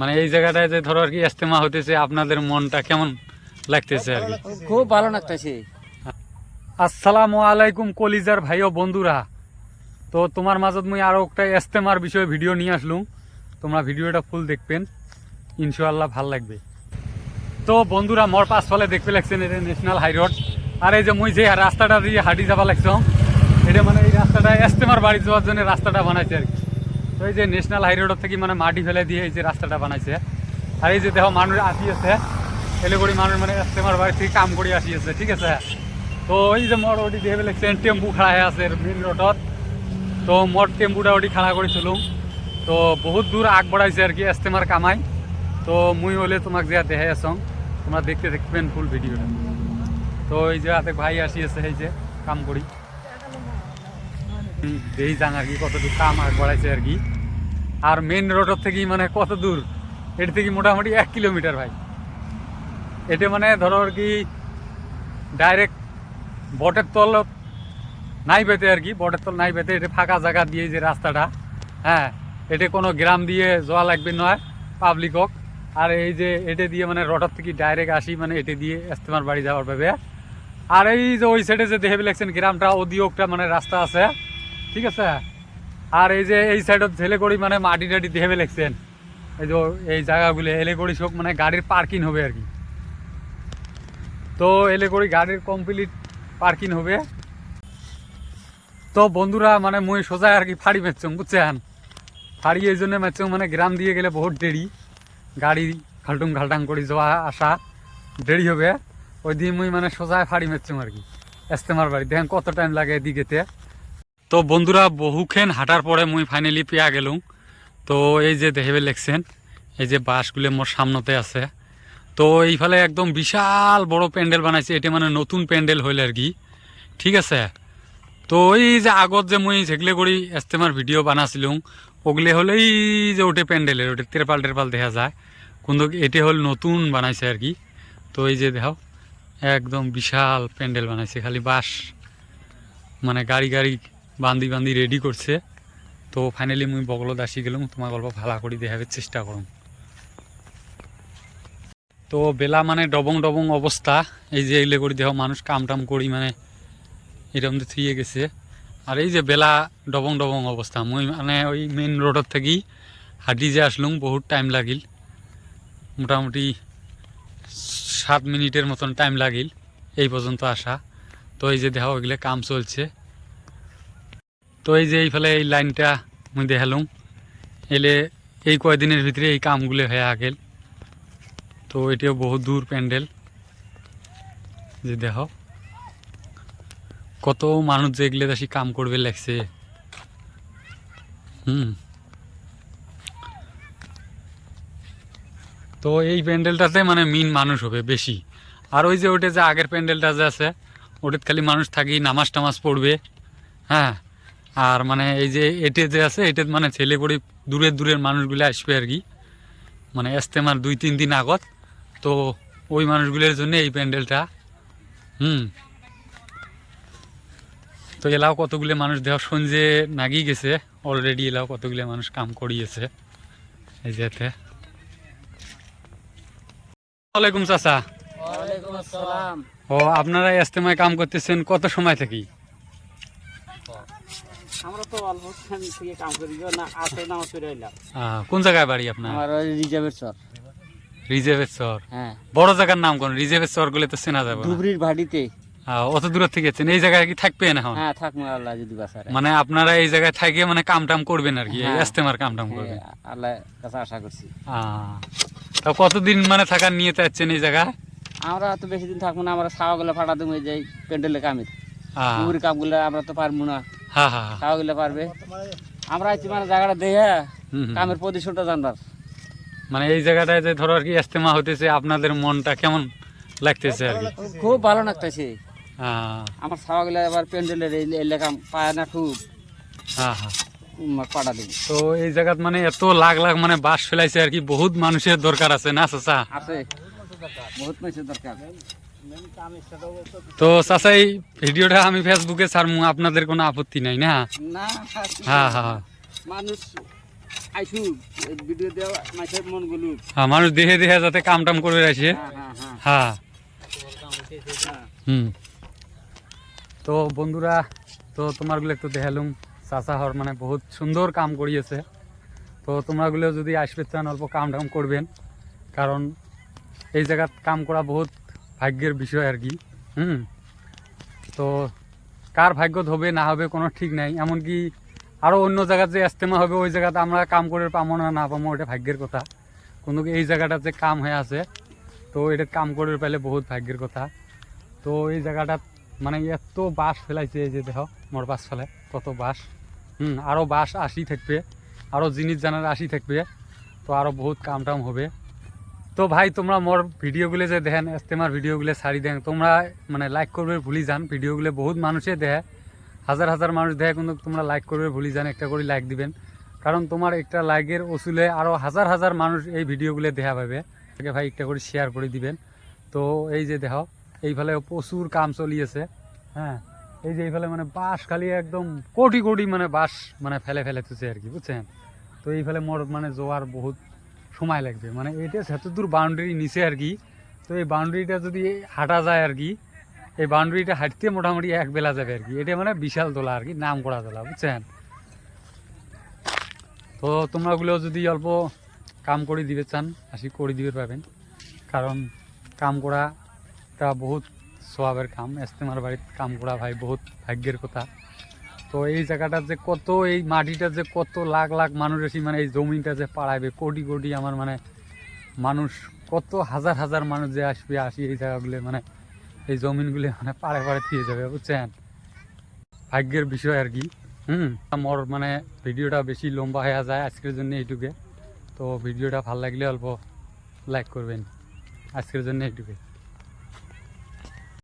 মানে এই জায়গাটায় যে ধরো আর কি ইস্তেমা হতেছে আপনাদের মনটা কেমন লাগতেছে আর কি? খুব ভালো লাগতেছে। আসসালামু আলাইকুম কলিজার ভাই ও বন্ধুরা। তো তোমার মাঝত মুই আরও একটা ইস্তেমার বিষয়ে ভিডিও নিয়ে আসলুম তোমরা ভিডিওটা ফুল দেখবেন। ইনশাআল্লাহ ভালো লাগবে। তো বন্ধুরা মোর পাশফালে দেখতে লাগছেন এটা ন্যাশনাল হাই রোড আর এই যে মুই যে রাস্তাটা দিয়ে হাঁটি যাবা লাগছো এটা মানে এই রাস্তাটা ইস্তেমার বাড়ি যাওয়ার জন্য রাস্তাটা বানাইছে আর কি। তো এই যে ন্যাশনাল হাই রোড থেকে মানে মাটি ফেলে দিয়ে এই যে রাস্তাটা বানাইছে। আর এই যে দেখো মানুষ আছে। এলে করে মানুষ মানে ইস্তেমার বাড়ি থেকে কাম করে আছে, ঠিক আছে? তো ওই যে মোর ওটি দিয়ে লাগছেন টেম্পু খাড়া হয়ে আছে মেন রোডত তো। মোর টেম্পুটা ওটি খাড়া করে চলুম তো বহুত দূর আগ বাড়াইছে আর কি ইস্তেমার কামাই। তো মুই হলে তোমাক যে দেখাই আসং তোমরা দেখতে দেখবেন ফুল ভিডিওটা তো এই যে হাতে ভাই আছে, এই যে কাম করি দেই যাং আর কি, কত দূর কাম আগ বাড়াইছে আর কি। আর মেন রোডের থেকে মানে কত দূর? এর থেকে মোটামুটি এক কিলোমিটার ভাই। এটা মানে ধরো আর কি ডাইরেক্ট বটের তল নাই পেতে আর কি, বটের তল নাই পেতে এটা ফাঁকা জায়গা দিয়ে যে রাস্তাটা হ্যাঁ এটা কোনো গ্রাম দিয়ে যাওয়া লাগবে নয় পাবলিক হোক। আর এই যে এটা দিয়ে মানে রটার থেকে ডাইরেক্ট আসি মানে এটা দিয়ে ইস্তেমার বাড়ি যাওয়ার পাবে আর এই যে ওই সাইডে যে দেখে লাগছেন গ্রামটা, ওদিকটা মানে রাস্তা আছে। ঠিক আছে? আর এই যে এই সাইডত ছেলে করি মানে মাটি টাটি দেখে লাগছেন এই যে এই জায়গাগুলো এলে করি সব মানে গাড়ির পার্কিং হবে আর কি। তো এলে করি গাড়ির কমপ্লিট পার্কিং হবে। তো বন্ধুরা মানে মুই সোজা আর কি ফাড়ি মেরছং বুঝছেন? ফাড়ি এই জন্য মেরছং মানে গ্রাম দিয়ে গেলে বহুত দেরি। গাড়ি খালটুং খালটাং করে যাওয়া, আসা দেরি হবে। ওই দিয়ে মুই মানে সোজা ফাড়ি মেরছং আর কি। ইস্তেমার বাড়ি, দেখেন কত টাইম লাগে এদিকেতে তো বন্ধুরা, বহুক্ষণ হাঁটার পরে মুই ফাইনালি পেয়া গেলুম তো এই যে দেখবে লেখছেন, এই যে বাসগুলো মোর সামনতে আছে। তো এইফালে একদম বিশাল বড় প্যান্ডেল বানাইছে, এটা মানে নতুন প্যান্ডেল হইলে আর কি। ঠিক আছে? তো এই যে আগত যে মুই যেগুলো করি ইস্তেমার ভিডিও বানাছিলুম ওগুলো এই যে ওটে প্যান্ডেলের, ওটে তেরপাল টেরপাল দেখা যায়। কিন্তু এটা হল নতুন বানাইছে আর কি। তো এই যে দেখাও, একদম বিশাল প্যান্ডেল বানাইছে, খালি বাস মানে গাড়ি গাড়ি বান্দি বান্দি রেডি করছে। তো ফাইনালি মুই বগলত আসি গেলাম, তোমার গল্প ভালো করে দেখাবার চেষ্টা করুন তো বেলা মানে ডবং ডবং অবস্থা, এই যে এগুলো করে দেখো মানুষ কাম টাম করি মানে এরকম তো থুয়ে গেছে। আর এই যে বেলা ডবং ডবং অবস্থা, মুই মানে ওই মেন রোডের থেকেই হাঁটি যে আসলুম বহুত টাইম লাগিল। মোটামুটি সাত মিনিটের মতন টাইম লাগিল, এই পর্যন্ত আসা। তো এই যে দেখো ওইগুলো কাম চলছে। তো এই যে এইফালে এই লাইনটা মুই দেখালুম এলে এই কয়দিনের ভিতরে এই কামগুলো হয়ে আগেল। তো এটিও বহুত দূর প্যান্ডেল। যে দেখ, কত মানুষ যে এগুলো দাসি কাম করবে লাগছে। হুম। তো এই প্যান্ডেলটাতে মানে মিন মানুষ হবে বেশি। আর ওই যে ওটা যে আগের প্যান্ডেলটা যে আছে, ওটাতে খালি মানুষ থাকি নামাজ টামাজ পড়বে। হ্যাঁ। আর মানে এই যে এটে যে আছে এটে মানে ছেলে পড়ে দূরের দূরের মানুষগুলো আসবে আর কি। মানে ইস্তেমার দুই তিন দিন আগত। তো ওই মানুষগুলোর জন্য এই প্যান্ডেলটা হুম। তো এলাও কতগুলো মানুষ দেওয়া সঞ্জে নাগি গেছে। অলরেডি এলাও কতগুলো মানুষ কাম করিয়েছে। এই যেতে ওয়ালাইকুম চাচা। ও আপনারা ইস্তেমায় কাম করতেছেন কত সময় থেকে? তো অল্প থেকে কাম করি গো, না আসে না চলে এলাম কোন জায়গায় বাড়ি আপনার? আমার ওই রিজার্ভের চর। রিজেভের চর? হ্যাঁ। বড় জায়গার নাম কোন? চরগুলো তো চেনা যাবে। ধুবড়ির অত দূর থেকে আছেন এই জায়গায় কি থাকবেন এখন? হ্যাঁ থাকব আল্লাহ যদি বাসারে মানে আপনারা এই জায়গায় থাকে মানে কাম টাম করবেন আর কি হ্যাঁ। ইস্তেমার কাম টাম করবেন। হ্যাঁ, আল্লাহ কাছে আশা করছি। তা কতদিন মানে থাকার নিয়ে চাচ্ছেন এই জায়গায় আমরা তো বেশি দিন থাকব না আমরা ছাওয়াগুলো ফাটা দেবো এই যে প্যান্ডেলে কামে। আহ, পুকুরি কামগুলো আমরা তো পারব না। হ্যাঁ হ্যাঁ হ্যাঁ। ছাওয়াগুলো পারবে। আমরা আছি মানে জায়গাটা দেখে। কামের প্রতিশোধটা জানবার। মানে এই জায়গাটায় যে ধরো আর কি ইস্তেমা হতেছে আপনাদের মনটা কেমন লাগতেছে আর কি? খুব ভালো লাগতেছে। আমার ছাওয়াগুলো এবার প্যান্ডেলের এই এলাকা পায় না খুব। হ্যাঁ হ্যাঁ উম, পাটা তো এই জায়গাত মানে এত লাখ লাখ মানে বাস ফেলাইছে আর কি বহুত মানুষের দরকার আছে না চাচা? আছে। বহুত পয়সা দরকার। তো চাচা এই ভিডিওটা আমি ফেসবুকে ছাড়মু আপনাদের কোনো আপত্তি নাই না? না হ্যাঁ হ্যাঁ মানুষ আইসু ভিডিও দেওয়া মাছের মনগুলো হ্যাঁ মানুষ দেখে দেখে যাতে কাম টাম করে আসে। হ্যাঁ হ্যাঁ হ্যাঁ। হ্যাঁ। হ্যাঁ হুম। তো বন্ধুরা তো তোমারগুলো একটু দেখালুম। চাচা হর মানে বহুত সুন্দর কাম করিয়েছে। তো তোমরাগুলো যদি আসবে চান অল্প কাম টাম করবেন। কারণ এই জায়গাত কাম করা বহুত ভাগ্যের বিষয় আর কি। হুম। তো কার ভাগ্যত হবে না হবে কোনো ঠিক নাই। এমনকি আরও অন্য জায়গাত যে ইস্তেমা হবে ওই জায়গাতে আমরা কাম করে পাবো না না পাবো ওটা ভাগ্যের কথা। কিন্তু এই জায়গাটা যে কাম হয়ে আছে তো এটা কাম করে পেলে বহুত ভাগ্যের কথা। তো এই জায়গাটাত মানে এত বাস ফেলাইছে এই যে দেখ মোর বাস ফেলে কত বাঁশ হুম আরও বাঁশ আসি থাকবে আরও জিনিস জানার আসি থাকবে তো আরও বহুত কাম টাম হবে। তো ভাই, তোমরা মোর ভিডিওগুলো যে দেখেন ইস্তেমার ভিডিওগুলো সারি দেন, তোমরা মানে লাইক করবে, ভুলি যান। ভিডিওগুলো বহুত মানুষে দেখে, হাজার হাজার মানুষ দেখে, কিন্তু তোমরা লাইক করবে, ভুলি যান, একটা করে লাইক দিবেন। কারণ তোমার একটা লাইকের ওসুলে আরও হাজার হাজার মানুষ এই ভিডিওগুলো দেখা পাবে। আগে ভাই একটা করে শেয়ার করে দিবেন। তো এই যে দেখো এইফালে প্রচুর কাম চলিয়েছে হ্যাঁ এই যে এইফালে মানে বাঁশ খালি একদম কোটি কোটি মানে বাঁশ মানে ফেলে ফেলে তুছে আর কি, বুঝছেন? তো এইফালে মোর মানে জোয়ার বহুত সময় লাগবে। মানে এটা সেত দূর বাউন্ডারি নিচে আর কি। তো এই বাউন্ডারিটা যদি হাঁটা যায় আর কি, এই বাউন্ডারিটা হাঁটতে মোটামুটি এক বেলা যাবে আর কি। এটা মানে বিশাল দোলা আর কি নাম করা দোলা, বুঝছেন? তো তোমরাগুলো যদি অল্প কাম করে দিবে চান, আসি করে দিবে পাবেন। কারণ কাম করা তা বহুত স্বভাবের কাম, এস্তেমার বাড়িতে কাম করা ভাই বহুত ভাগ্যের কথা। তো এই জায়গাটা যে কত, এই মাটিটা যে কত লাখ লাখ মানুষ এসে মানে এই জমিটা যে পাড়াইবে, কোটি কোটি আমার মানে মানুষ, কত হাজার হাজার মানুষ যে আসবে, আসি এই জায়গাগুলো মানে এই জমিনগুলো মানে পাড়ে পাড়ে দিয়ে যাবে, বুঝছেন? ভাগ্যের বিষয় আর কি, হুম? মোর মানে ভিডিওটা বেশি লম্বা হয়ে যায় আজকের জন্য এইটুকে। তো ভিডিওটা ভালো লাগলে অল্প লাইক করবেন, আজকের জন্য এইটুকুই